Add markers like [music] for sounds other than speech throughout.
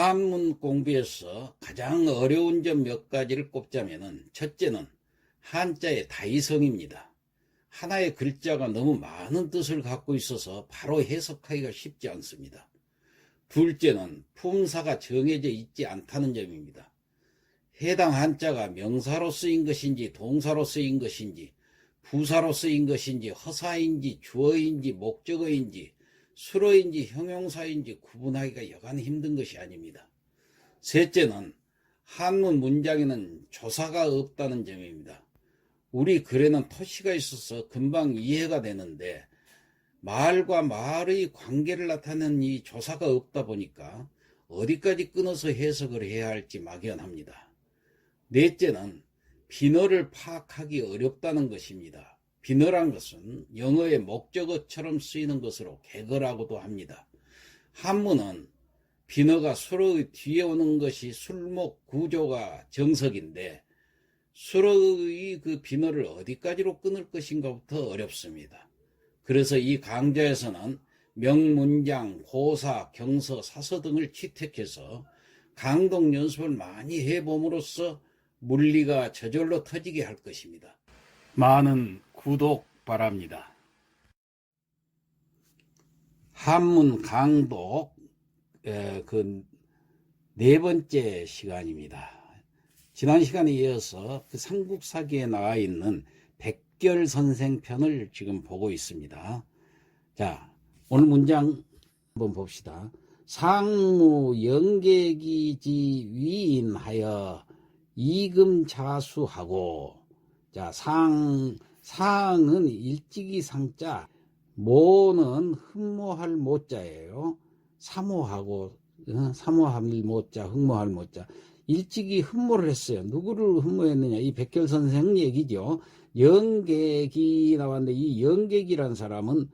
한문 공부에서 가장 어려운 점 몇 가지를 꼽자면은 첫째는 한자의 다이성입니다. 하나의 글자가 너무 많은 뜻을 갖고 있어서 바로 해석하기가 쉽지 않습니다. 둘째는 품사가 정해져 있지 않다는 점입니다. 해당 한자가 명사로 쓰인 것인지 동사로 쓰인 것인지 부사로 쓰인 것인지 허사인지 주어인지 목적어인지 수로인지 형용사인지 구분하기가 여간 힘든 것이 아닙니다. 셋째는 한문 문장에는 조사가 없다는 점입니다. 우리 글에는 토시가 있어서 금방 이해가 되는데 말과 말의 관계를 나타내는 이 조사가 없다 보니까 어디까지 끊어서 해석을 해야 할지 막연합니다. 넷째는 비너를 파악하기 어렵다는 것입니다. 비너란 것은 영어의 목적어처럼 쓰이는 것으로 개거라고도 합니다. 한문은 비너가 수로의 뒤에 오는 것이 술목 구조가 정석인데 수로의 그 비너를 어디까지로 끊을 것인가부터 어렵습니다. 그래서 이 강좌에서는 명문장, 고사, 경서, 사서 등을 채택해서 강독 연습을 많이 해봄으로써 물리가 저절로 터지게 할 것입니다. 많은 구독 바랍니다. 한문 강독 그 네 번째 시간입니다. 지난 시간에 이어서 그 삼국사기에 나와 있는 백결 선생 편을 지금 보고 있습니다. 자, 오늘 문장 한번 봅시다. 상무 영계기지 위인하여 이금 자수하고 자, 상 상은 일찍이 상자 모는 흠모할 모자예요. 사모하고 어, 사모할 모자, 흠모할 모자. 일찍이 흠모를 했어요. 누구를 흠모했느냐? 이 백결 선생 얘기죠. 영객이 나왔는데 이 영객이라는 사람은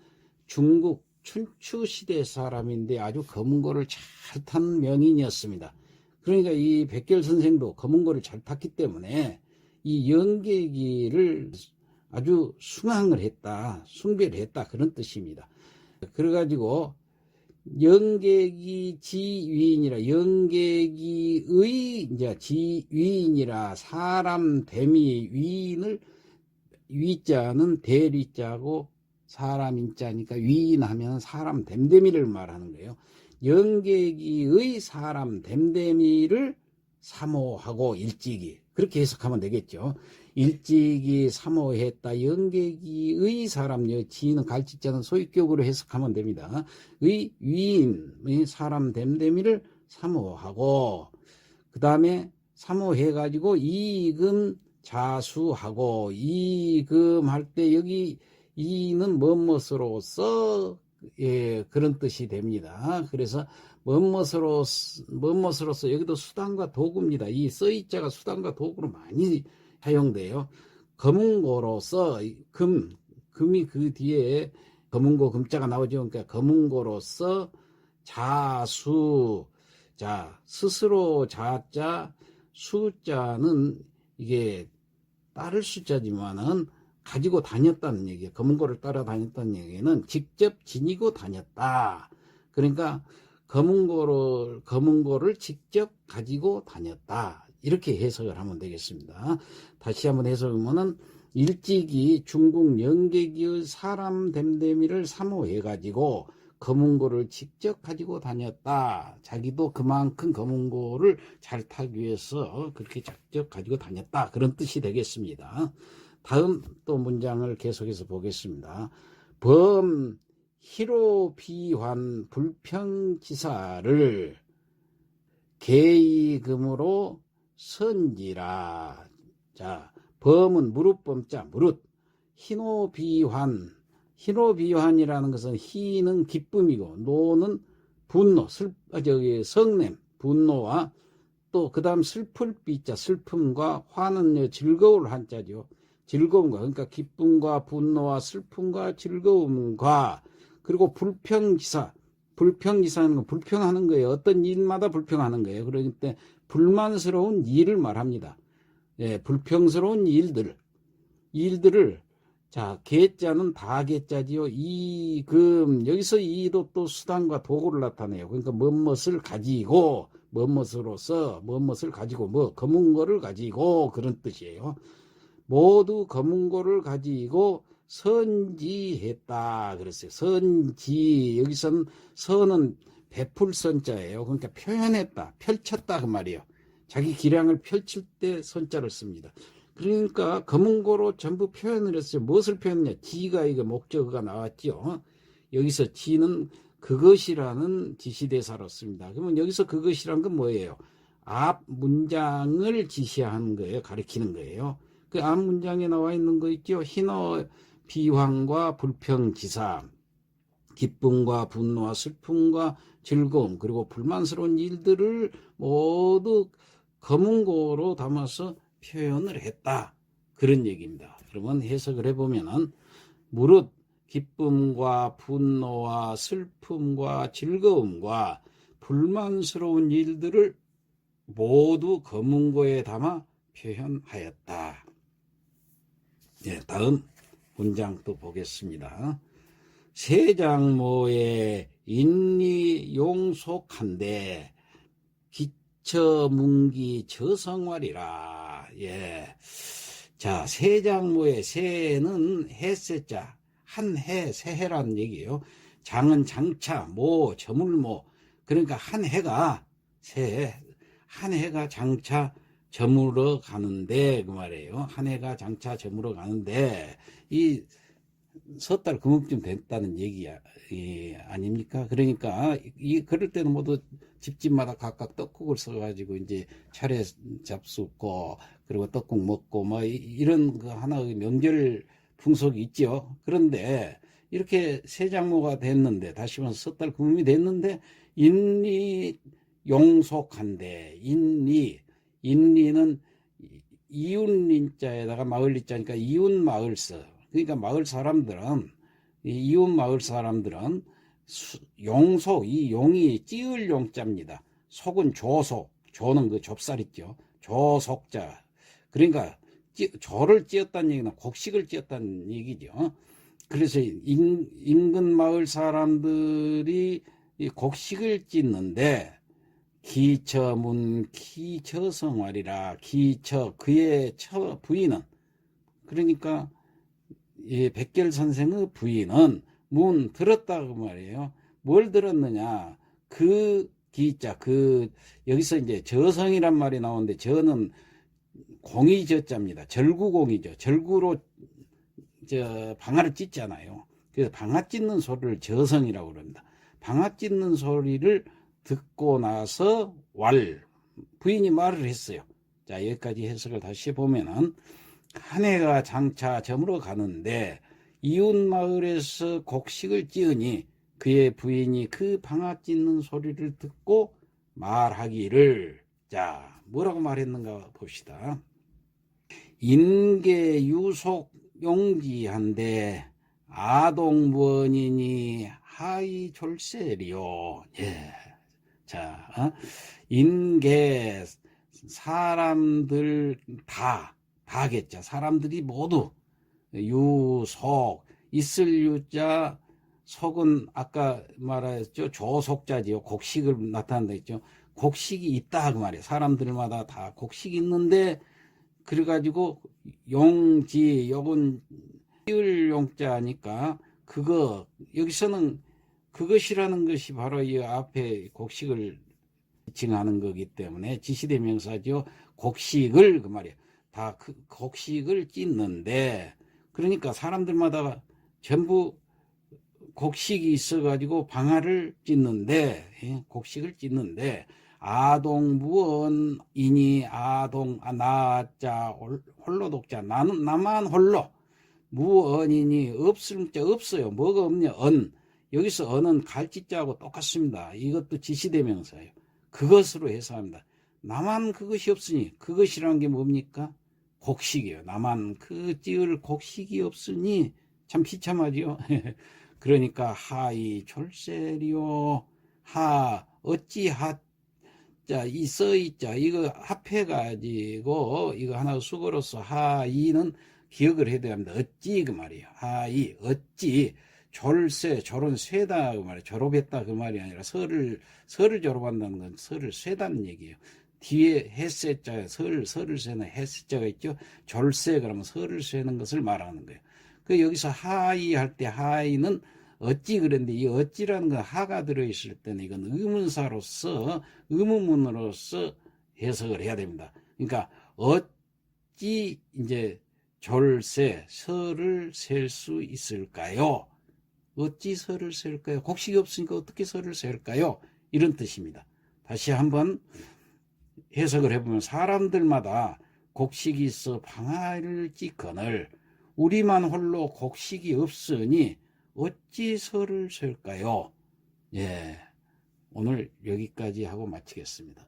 중국 춘추 시대 사람인데 아주 검은고를 잘 탄 명인이었습니다. 그러니까 이 백결 선생도 검은고를 잘 탔기 때문에 이 영객이를 아주 숭앙을 했다, 숭배를 했다 그런 뜻입니다. 그래가지고 영객이 지위인이라 영객이의 이제 지위인이라 사람 대미 위인을 위자는 대리자고 사람 인자니까 위인하면 사람 댐데미를 말하는 거예요. 영객이의 사람 댐데미를 사모하고 일찍이 그렇게 해석하면 되겠죠. 일찍이 사모했다. 영객이의 사람요. 지는 갈치자는 소유격으로 해석하면 됩니다. 의 위인 사람 댐데미를 사모하고 그 다음에 사모해가지고 이금 자수하고 이금 할 때 여기 이는 뭐뭇으로써 예, 그런 뜻이 됩니다. 그래서 뭐뭇으로 뭐뭇으로써 여기도 수단과 도구입니다. 이 써이자가 수단과 도구로 많이 사용돼요. 검은고로서 금 금이 그 뒤에 검은고 금자가 나오죠. 그러니까 검은고로서 자수 자 스스로 자자 수자는 이게 따를 숫자지만은 가지고 다녔다는 얘기예요. 검은고를 따라다녔다는 얘기는 직접 지니고 다녔다. 그러니까 검은고를 검은고를 직접 가지고 다녔다. 이렇게 해석을 하면 되겠습니다. 다시 한번 해석하면은 일찍이 중국 영객의 사람 댐데미를 사모해 가지고 검은고를 직접 가지고 다녔다. 자기도 그만큼 검은고를 잘 타기 위해서 그렇게 직접 가지고 다녔다. 그런 뜻이 되겠습니다. 다음 또 문장을 계속해서 보겠습니다. 범 희로 비환 불평지사를 개의금으로 선지라. 자, 범은 무릇범자 무릇 희노 비환 희노 비환이라는 것은 희는 기쁨이고 노는 분노 슬 아, 저기 성냄 분노와 또 그다음 슬플 비자 슬픔과 화는 즐거울 한자죠. 즐거움과 그러니까 기쁨과 분노와 슬픔과 즐거움과 그리고 불평지사 불평지사는 거 불평하는 거예요. 어떤 일마다 불평하는 거예요. 그러니까 불만스러운 일을 말합니다. 예, 불평스러운 일들 일들을 자 개자는 다 개자지요. 이 금 여기서 이도 또 수단과 도구를 나타내요. 그러니까 무엇을 가지고 뭐뭇으로서 뭐뭇을 가지고 뭐 검은 거를 가지고 그런 뜻이에요. 모두 검은 거를 가지고 선지했다 그랬어요. 선지 여기서는 선은 베풀 선자예요. 그러니까 표현했다, 펼쳤다 그 말이에요. 자기 기량을 펼칠 때 선자를 씁니다. 그러니까 검은고로 전부 표현을 했어요. 무엇을 표현했냐? 지가 이거 목적어가 나왔죠. 여기서 지는 그것이라는 지시대사로 씁니다. 그러면 여기서 그것이란 건 뭐예요? 앞 문장을 지시하는 거예요. 가리키는 거예요. 그 앞 문장에 나와 있는 거 있죠. 희노 비황과 불평지사, 기쁨과 분노와 슬픔과 즐거움 그리고 불만스러운 일들을 모두 검은고로 담아서 표현을 했다. 그런 얘기입니다. 그러면 해석을 해보면은 무릇 기쁨과 분노와 슬픔과 즐거움과 불만스러운 일들을 모두 검은고에 담아 표현하였다. 예, 다음 문장 또 보겠습니다. 세장모의 인리 용속한데 기처문기 저성활이라. 예. 자, 세장모의 세는 해세자, 한 해, 새해라는 얘기예요. 장은 장차, 모, 저물모. 그러니까 한 해가 새해, 한 해가 장차 저물어 가는데 그 말이에요. 한 해가 장차 저물어 가는데 이 석달 금음쯤 됐다는 얘기야 이, 아닙니까? 그러니까 이 그럴 때는 모두 집집마다 각각 떡국을 써가지고 이제 차례 잡수고 그리고 떡국 먹고 뭐 이- 이런 그 하나의 명절 풍속이 있죠. 그런데 이렇게 새 장모가 됐는데 다시 말해서 석달 금음이 됐는데 인리 용속한데 인리 인리는 이웃린자에다가 마을리자니까 이웃 마을서 그러니까 마을 사람들은 이 이웃 마을 사람들은 수- 용속 이 용이 찌을 용자입니다. 속은 조속 조는 그 좁쌀 있죠. 조속자 그러니까 찌, 조를 찌었다는 얘기는 곡식을 찌었다는 얘기죠. 그래서 인, 인근 마을 사람들이 이 곡식을 찢는데 기처문 기처성활이라 기처 그의 처 부인은 그러니까 이 백결 선생의 부인은 문 들었다고 말이에요. 뭘 들었느냐? 그 기자 그 여기서 이제 저성이란 말이 나오는데 저는 공이 저자입니다. 절구공이죠. 절구로 저 방아를 찢잖아요. 그래서 방아 찢는 소리를 저성이라고 그럽니다. 방아 찢는 소리를 듣고 나서 왈 부인이 말을 했어요. 자 여기까지 해석을 다시 보면은 한 해가 장차 저물어 가는데 이웃 마을에서 곡식을 찌으니 그의 부인이 그 방아 찢는 소리를 듣고 말하기를 자 뭐라고 말했는가 봅시다. 인계 유속 용지한데 아동무원이니 하이 졸세리요. 예. 자, 어? 인계 사람들 다 다겠죠. 사람들이 모두 유속 있을 유자 속은 아까 말했죠. 조속자지요. 곡식을 나타낸다 했죠. 곡식이 있다 그 말이에요. 사람들마다 다 곡식이 있는데 그래가지고 용지 요건 띄을 용자니까 그거 여기서는 그것이라는 것이 바로 이 앞에 곡식을 지칭하는 거기 때문에 지시대명사죠. 곡식을 그 말이에요. 다 그 곡식을 찢는데 그러니까 사람들마다 전부 곡식이 있어가지고 방아를 찢는데 예, 곡식을 찢는데 아동무언이니 아동 아, 나자 홀- 홀로 독자 나는 나만 홀로. 무언이니 없을 자 없어요. 뭐가 없냐? 언. 여기서 언은 갈짓자하고 똑같습니다. 이것도 지시대명사예요. 그것으로 해석합니다. 나만 그것이 없으니 그것이라는 게 뭡니까 곡식이에요 나만 그 찌을 곡식이 없으니 참 비참하지요 [laughs] 그러니까 하이 졸세리요 하 어찌 하 자, 이 써있자, 이거 합해가지고, 이거 하나 수거로서 하이는 기억을 해야 됩니다. 어찌, 그 말이에요. 하이, 어찌, 졸세, 졸은 세다 그 말이에요. 졸업했다 그 말이 아니라 설을 설을 졸업한다는 건 설을 세다는 얘기예요. 뒤에 햇세자 설 설을 세는 햇세자가 있죠. 졸세 그러면 설을 세는 것을 말하는 거예요. 그 여기서 하이 할 때 하이는 어찌 그랬는데 이 어찌라는 건 하가 들어있을 때는 이건 의문사로서 의문문으로서 해석을 해야 됩니다. 그러니까 어찌 이제 졸세 설을 셀 수 있을까요? 어찌 설을 셀까요? 곡식이 없으니까 어떻게 설을 셀까요? 이런 뜻입니다. 다시 한번 해석을 해보면 사람들마다 곡식이 있어 방아를 찍거늘 우리만 홀로 곡식이 없으니 어찌 설을 셀까요? 예. 오늘 여기까지 하고 마치겠습니다.